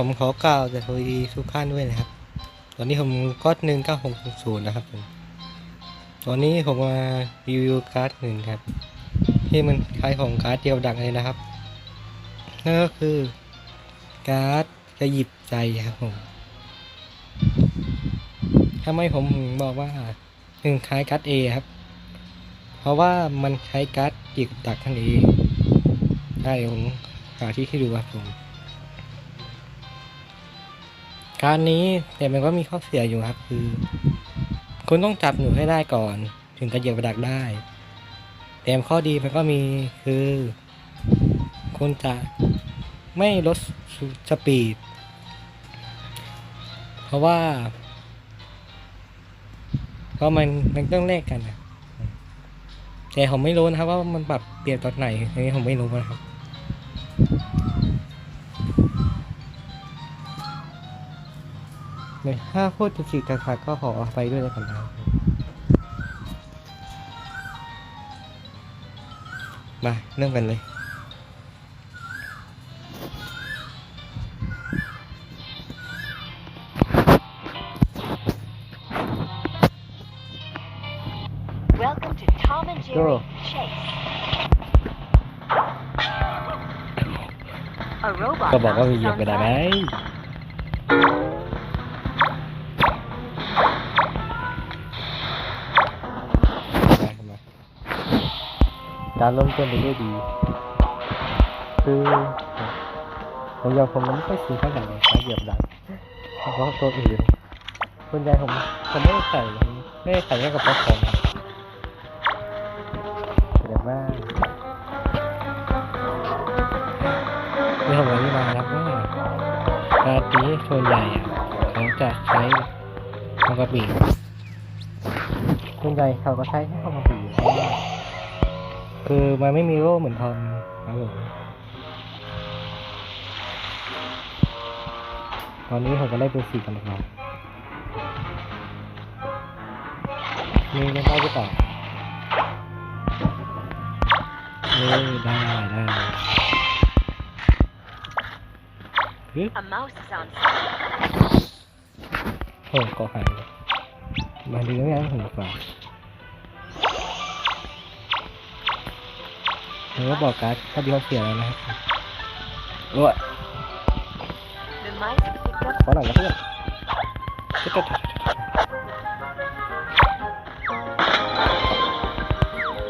ผมขอกล่าวแต่สวัสดีทุกท่านด้วยนะครับ ตอนนี้ผมก็หนึ่งเก้าหกศูนย์นะครับผมตอนนี้ผมมารีวิวการ์ดหนึ่งครับ ที่มันคล้ายของการ์ดเดียวดังเลยนะครับนั่นก็คือการ์ดกระหยิบใจครับผมทำไมผมถึงบอกว่าหนึ่งคล้ายการ์ดเอครับ เพราะว่ามันใช้การ์ดหยิบดักนั่นเองใช่ผมหาที่ให้ดูครับผม การนี้แต่มันก็มีข้อเสียอยู่ครับ คือ คุณต้องจับหนูให้ได้ก่อน ถึงจะเหยียบดักได้ แต่ข้อดีมันก็มีคือ คุณจะไม่ลดสปีด เพราะว่า เพราะมันมันต้องแลกกันนะแต่ผมไม่รู้นะครับว่ามันปรับเปลี่ยนตอนไหนอันนี้ผมไม่รู้นะครับ เนี่ยถ้าพูดถึงขีดขาดก็ขออภัยด้วยแล้วกันนะครับมาเริ่มกันเลย Welcome to Tom and Jerry Go. Chase. A robot ก็บอกว่า mouse มี is เหยียบ on กระดาษไหม เริ่มต้นไปได้ดี คือผมยอมผมมันไม่ค่อยซื้อเท่าไหร่เลยการเหยียบดักเพราะตัวอื่นส่วนใหญ่ผมผมไม่ได้ใส่ไม่ได้ใส่แค่กับปลาของเดี๋ยวมากนี่ผมอธิบายครับว่าการนี้ส่วนใหญ่อะเขาจะใช้มังกรปีส่วนใหญ่เขาก็ใช้แค่มังกรปีเพราะว่า คือมันไม่มีโล่เหมือนทอมครับผมตอนนี้ผมก็ได้เป็นสี่กันแล้วมีกันได้หรือเปล่าเออได้ได้ฮึ A mouse is on fire. โอ้ก็หายเลยมาดีแล้วยังผมฝาก เดี๋ยวก็บอกการ์ดถ้าดีเขาเสียแล้วนะครับโอ้ย The mice picked up ขอหน่อยนะเพื่อนจ๊ะจ๊ะ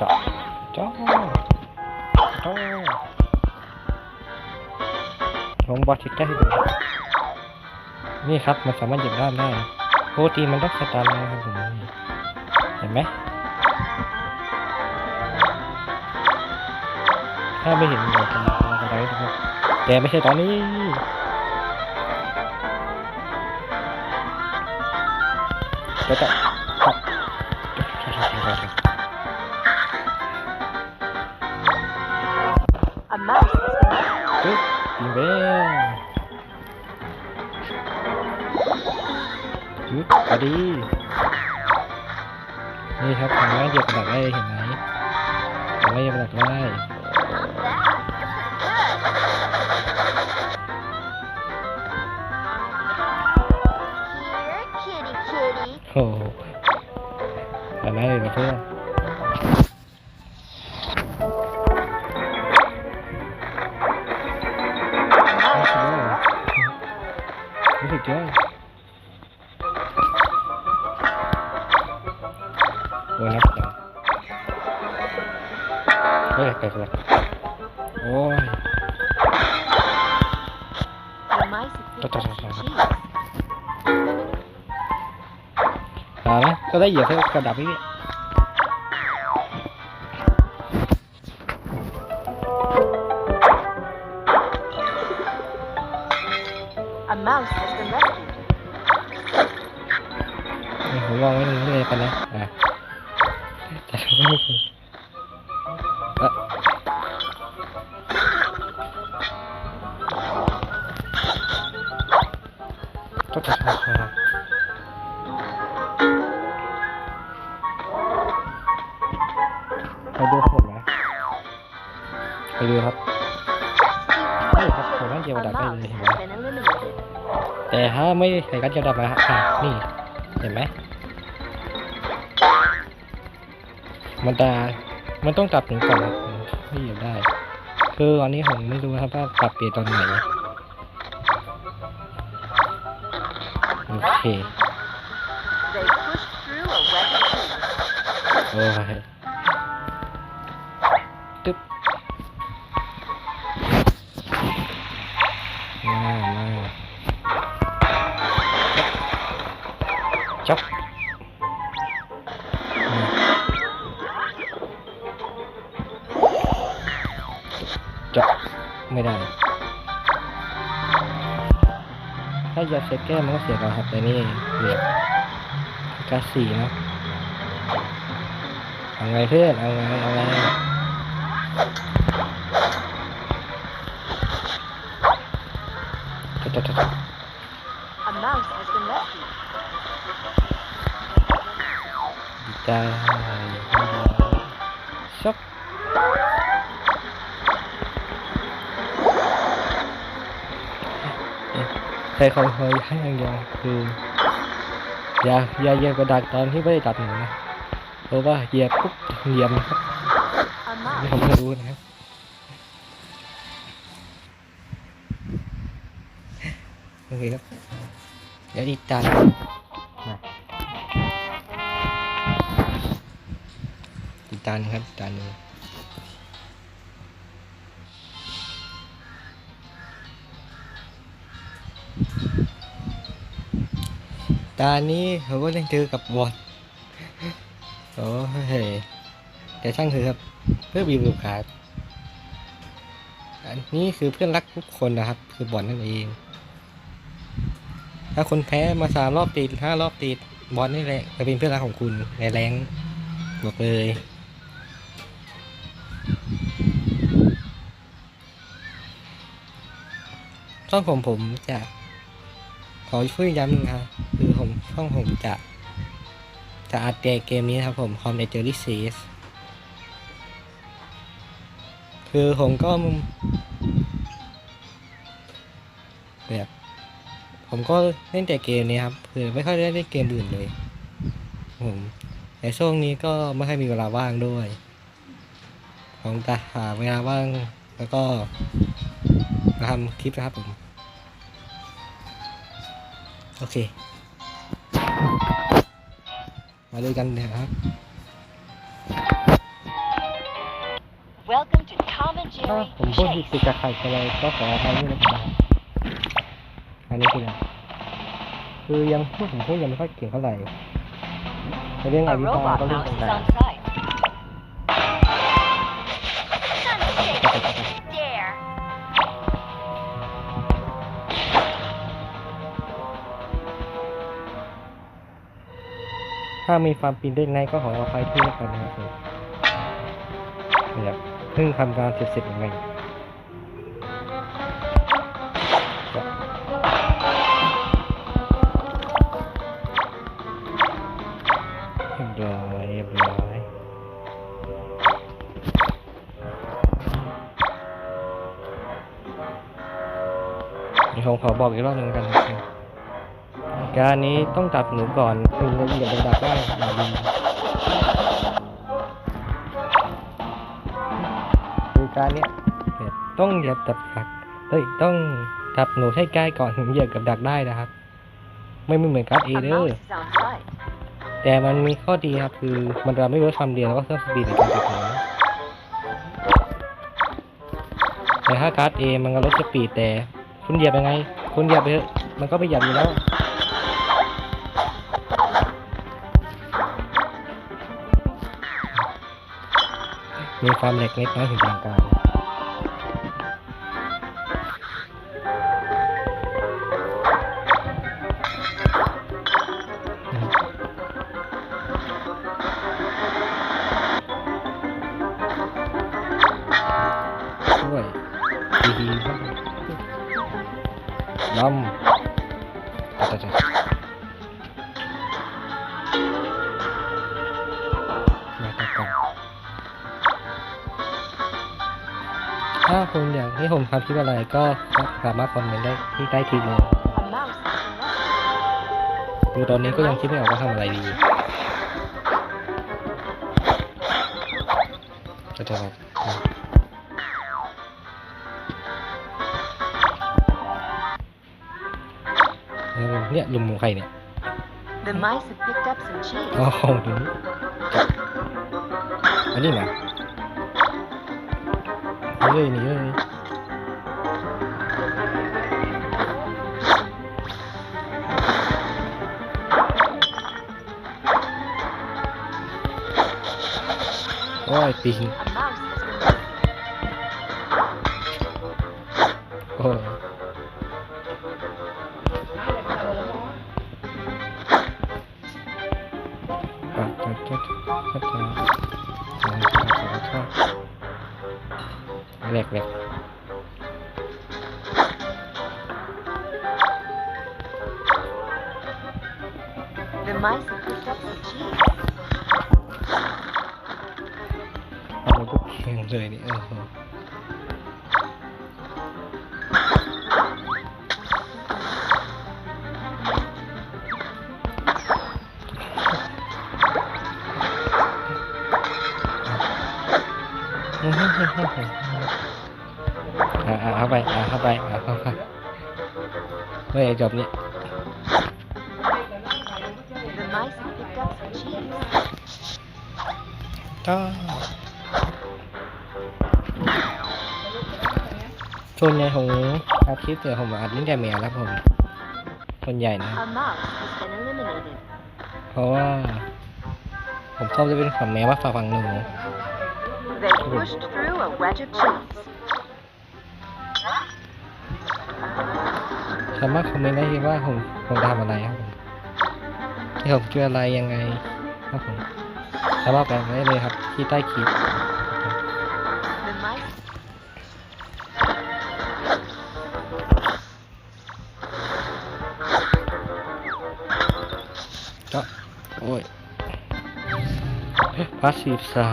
จ๊ะจ๊ะจ๊ะจ๊ะลงบอลชิคได้ให้ดูนี่ครับมันสามารถหยิบด้านได้โปรตีนมันต้องสตาร์ทนะครับผมเห็นไหม ถ้าไม่เห็นเดี๋ยวจะอะไรนะครับแต่ไม่ใช่ตอนนี้แล้วก็ปัด a mouse has been rescued. ปึ๊บยิงไปยึดพอดี นี่ครับทำให้เหยียบกระดาษได้เห็นไหมทำให้เหยียบกระดาษได้ แบบนั้นเลยนะเพื่อน ตายนะก็ได้เหยียบแค่กระดับนี่ A mouse has been rescued. ผมวางไว้ ถ้าไม่ใส่กัดเดียวดับนะครับอะนี่ เห็นไหม มันจะมันต้องตัดถึงก่อนครับไม่เหยียบได้ คืออันนี้ผมไม่รู้นะครับว่าปรับเปลี่ยนตอนไหน โอเค They pushed through a wet tree. โอ้ย จ๊อบไม่ได้ ถ้าจะเช็คแก้มมันก็เสียก่อนครับแต่นี่เหลือกาสีนะเอาไงเพื่อนเอาไงเอาไงตะตะตะตะ A mouse has been rescued. ได้ช็อก ใครคอยคอยให้อย่างเดียวคือ อย่าอย่าเหยียบกระดาษตอนที่ไม่ได้จับหนูนะเพราะว่าเหยียบปุ๊บเหยียบนะครับนี่ผมไม่รู้นะครับโอเคครับเดี๋ยวอีกจานมาอีกจานครับจานหนึง จานนี้ผมก็ยังเจอกับบอลโอ้เฮ้ยแต่ช่างเถอะครับเพื่อวิวครับอันนี้คือเพื่อนรักทุกคนนะครับ คือบอลนั่นเอง ถ้าคนแพ้มาสามรอบติดห้ารอบติดบอลนี่แหละจะเป็นเพื่อนรักของคุณในแรงบอกเลยช่องผมผมจะขอช่วยย้ำนะครับคื ผมช่องผมจะ จะอัดเกมนี้ครับผมคอมเนเจอรี่ซีสคือผมก็แบบผมก็เล่นแต่เกมนี้ครับคือไม่ค่อยได้เล่นเกมอื่นเลย ผมในช่วงนี้ก็ไม่ค่อยมีเวลาว่างด้วยผมจะหาเวลาว่างแล้วก็มาทำคลิปนะครับผม โอเค มาดูกันนะครับ Welcome to Tom and ถ้า Jerry ผมพูดผิด Chase. ติดกับใครกันเลยก็ขออภัยด้วยนะครับอันนี้คืออะไรคือยังพูดผมพูดยังไม่ค่อยเก่งเท่าไหร่ในเรื่องอ A วิชา robot ก็เรื่อง mouse is ต่าง on site. ถ้ามีความปีนได้ไงก็ขออภัยที่แล้วกันนะครับผมเนี่ยเพิ่งทำการเสร็จๆยังไงเรียบร้อยเรียบร้อยเดี๋ยวผมขอบอกอีกรอบหนึ่งกันนะครับ การนี้ต้องตัดหนูก่อนถึงจะเหยียบดักได้อย่าลืมคือการเนี้ยเนี่ยต้องเหยียบดักดักเฮ้ยต้องจับหนูให้ใกล้ก่อนถึงเหยียบกับดักได้นะครับ ไม่ไม่เหมือนการ์ดเอ A เดอ mouse ร์ is on site. แต่มันมีข้อดีครับคือมันจะไม่ลดความเร็วแล้วก็เพิ่มสปีดในการจับหนูแต่ถ้าการ์ดเอมันก็ลดสปีดแต่คุณเหยียบยังไง คุณเหยียบไปเถอะมันก็ไม่เหยียบอยู่แล้ว มีความเล็กเล็กน้อยถึงกลางกลางช่วยดีๆครับลำ ให้ผมทำคลิปอะไรก็สามารถคอมเมนต์ได้ที่ใต้คลิปเลย A mouse has คือตอนนี้ก็ยังคิดไม่ออกว่าทำอะไรดีก็จะแบบเออเนี่ยลุมของใครเนี่ย The mice have picked up some cheese. อ๋อถึงอันนี้มาหนี่เลยหนี่เลยโอ้ จะจะจะจะแหลกแหลก The mice have ทุกเคียงเลยนี่เออโหอ่าเข้ ส่วนใหญ่ของอาทิตย์เนี่ยผมอัดนี่แต่แมวแล้วผมส่วนใหญ่นะ A mouse has been eliminated. เพราะว่า ผมชอบจะเป็นฝั่งแมวมากกว่าฝั่งหนู They pushed through a wedge of cheese. สามารถคอมเมนต์ได้ที่ว่าผมผมทำอะไรครับผมที่ผมช่วยอะไรยังไงครับผมสามารถแปลได้เลยครับที่ใต้คลิป พา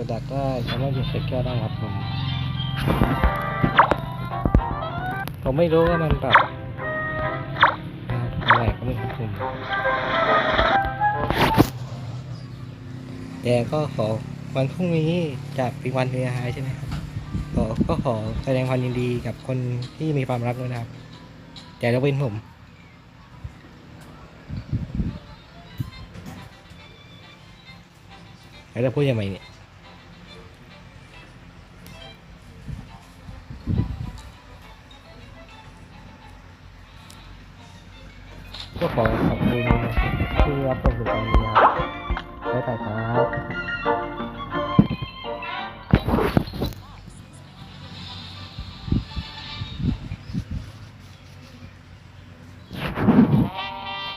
ารถเก็บกระดาษได้สามารถหยิบใส่แก้วได้ครับผมผมไม่รู้ว่ามันแบบอะไรก็ไม่รู้ผมแต่ก็ขอวันพรุ่งนี้จากปีวันเรียหายใช่ไหมครับก็ขอแสดงความยินดีกับคนที่มีความรักด้วยนะครับแต่ยกเว้นผมแล้วจะพูดยังไงเนี่ย